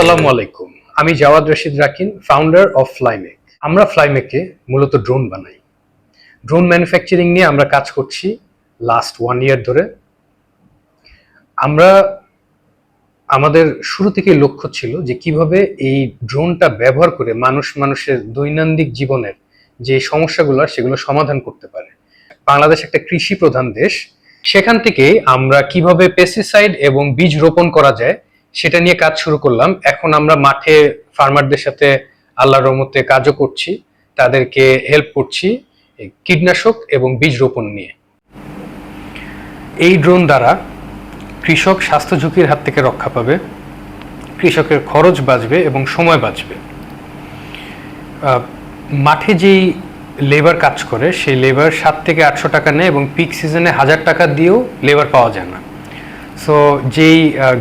আসসালামু আলাইকুম। আমি জাওয়াদ রশিদ রাকিন ফাউন্ডার অফ ফ্লাইমেক আমরা ফ্লাইমেকে মূলত ড্রোন বানাই। ড্রোন ম্যানুফ্যাকচারিং নিয়ে আমরা কাজ করছি লাস্ট ওয়ান ইয়ার ধরে। আমরা, আমাদের শুরু থেকে লক্ষ্য ছিল যে কীভাবে এই ড্রোনটা ব্যবহার করে মানুষ মানুষের দৈনন্দিন জীবনের যে সমস্যাগুলো সেগুলো সমাধান করতে পারে। বাংলাদেশ একটা কৃষি প্রধান দেশ। সেখান থেকে আমরা কীভাবে পেস্টিসাইড এবং বীজ রোপণ করা যায় সেটা নিয়ে কাজ শুরু করলাম। এখন আমরা মাঠে ফার্মারদের সাথে আল্লাহর রহমতে কাজও করছি, তাদেরকে হেল্প করছি কীটনাশক এবং বীজ রোপণ নিয়ে। এই ড্রোন দ্বারা কৃষক স্বাস্থ্য ঝুঁকির হাত থেকে রক্ষা পাবে, কৃষকের খরচ বাঁচবে এবং সময় বাঁচবে। মাঠে যেই লেবার কাজ করে, সেই লেবার সাত থেকে আটশো টাকা নেয় এবং পিক সিজনে হাজার টাকা দিয়েও লেবার পাওয়া যায় না। সো যেই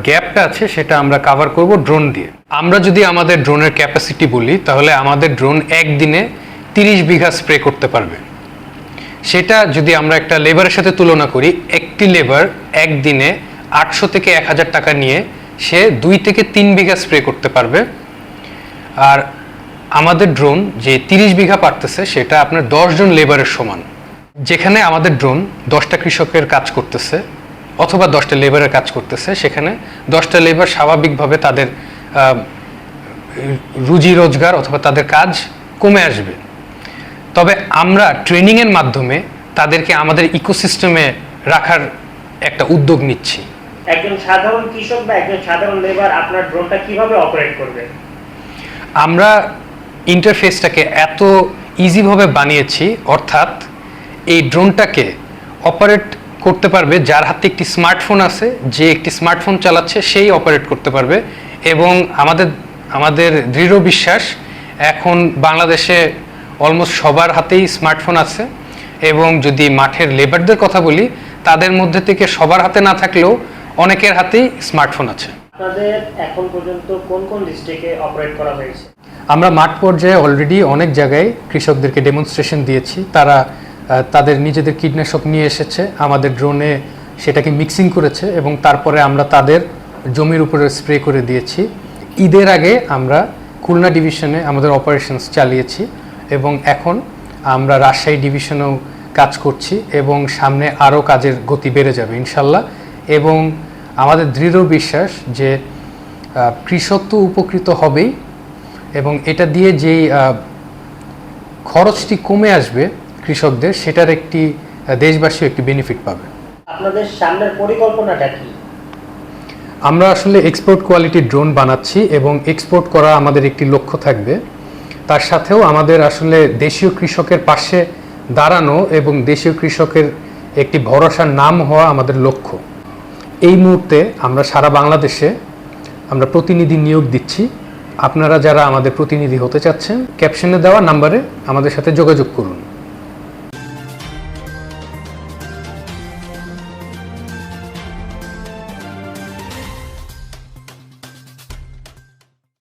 গ্যাপটা আছে সেটা আমরা কাভার করব ড্রোন দিয়ে। আমরা যদি আমাদের ড্রোনের ক্যাপাসিটি বলি, তাহলে আমাদের ড্রোন একদিনে তিরিশ বিঘা স্প্রে করতে পারবে। সেটা যদি আমরা একটা লেবারের সাথে তুলনা করি, একটি লেবার একদিনে আটশো থেকে এক হাজার টাকা নিয়ে সে দুই থেকে তিন বিঘা স্প্রে করতে পারবে। আর আমাদের ড্রোন যে তিরিশ বিঘা পারতেছে, সেটা আপনার দশজন লেবারের সমান। যেখানে আমাদের ড্রোন দশটা কৃষকের কাজ করতেছে। অথবা দশটা লেবারের কাজ করতেছে সেখানে। দশটা লেবার স্বাভাবিকভাবে তাদের রুজি রোজগার অথবা তাদের কাজ কমে আসবে। তবে আমরা ট্রেনিংয়ের মাধ্যমে তাদেরকে আমাদের ইকোসিস্টেমে রাখার একটা উদ্যোগ নিচ্ছি। একজন সাধারণ কৃষক বা একজন সাধারণ লেবার আপনার ড্রোনটা কীভাবে অপারেট করবে? আমরা ইন্টারফেসটাকে এত ইজিভাবে বানিয়েছি অর্থাৎ এই ড্রোনটাকে অপারেট করতে পারবে যার হাতে একটি স্মার্টফোন আছে যে একটি স্মার্টফোন চালাচ্ছে সেই অপারেট করতে পারবে। এবং আমাদের আমাদের দৃঢ় বিশ্বাস এখন বাংলাদেশে অলমোস্ট সবার হাতেই স্মার্টফোন আছে। এবং যদি মাঠের লেবারদের কথা বলি তাদের মধ্যে থেকে সবার হাতে না থাকলেও অনেকের হাতেই স্মার্টফোন আছে। আপনাদের এখন পর্যন্ত কোন কোন ডিস্ট্রিক্টে অপারেট করা হয়েছে? আমরা মাঠ পর্যায়ে অলরেডি অনেক জায়গায় কৃষকদেরকে ডেমনস্ট্রেশন দিয়েছি। তারা তাদের নিজেদের কীটনাশক নিয়ে এসেছে। আমাদের ড্রোনে সেটাকে মিক্সিং করেছে এবং তারপরে আমরা তাদের জমির উপরে স্প্রে করে দিয়েছি। ঈদের আগে আমরা খুলনা ডিভিশনে আমাদের অপারেশনস চালিয়েছি এবং এখন আমরা রাজশাহী ডিভিশনেও কাজ করছি এবং সামনে আরও কাজের গতি বেড়ে যাবে, ইনশাল্লাহ। এবং আমাদের দৃঢ় বিশ্বাস যে কৃষক তো উপকৃত হবেই এবং এটা দিয়ে যেই খরচটি কমে আসবে কৃষকদের সেটার একটি আহ, দেশবাসীও একটি বেনিফিট পাবে। আপনাদের সামনের পরিকল্পনাটা কি? আমরা আসলে এক্সপোর্ট কোয়ালিটির ড্রোন বানাচ্ছি এবং এক্সপোর্ট করা আমাদের একটি লক্ষ্য থাকবে। তার সাথেও আমাদের আসলে দেশীয় কৃষকের পাশে দাঁড়ানো এবং দেশীয় কৃষকের একটি ভরসার নাম হওয়া আমাদের লক্ষ্য। এই মুহূর্তে আমরা সারা বাংলাদেশে আমরা প্রতিনিধি নিয়োগ দিচ্ছি। আপনারা যারা আমাদের প্রতিনিধি হতে চাচ্ছেন ক্যাপশনে দেওয়া নাম্বারে আমাদের সাথে যোগাযোগ করুন।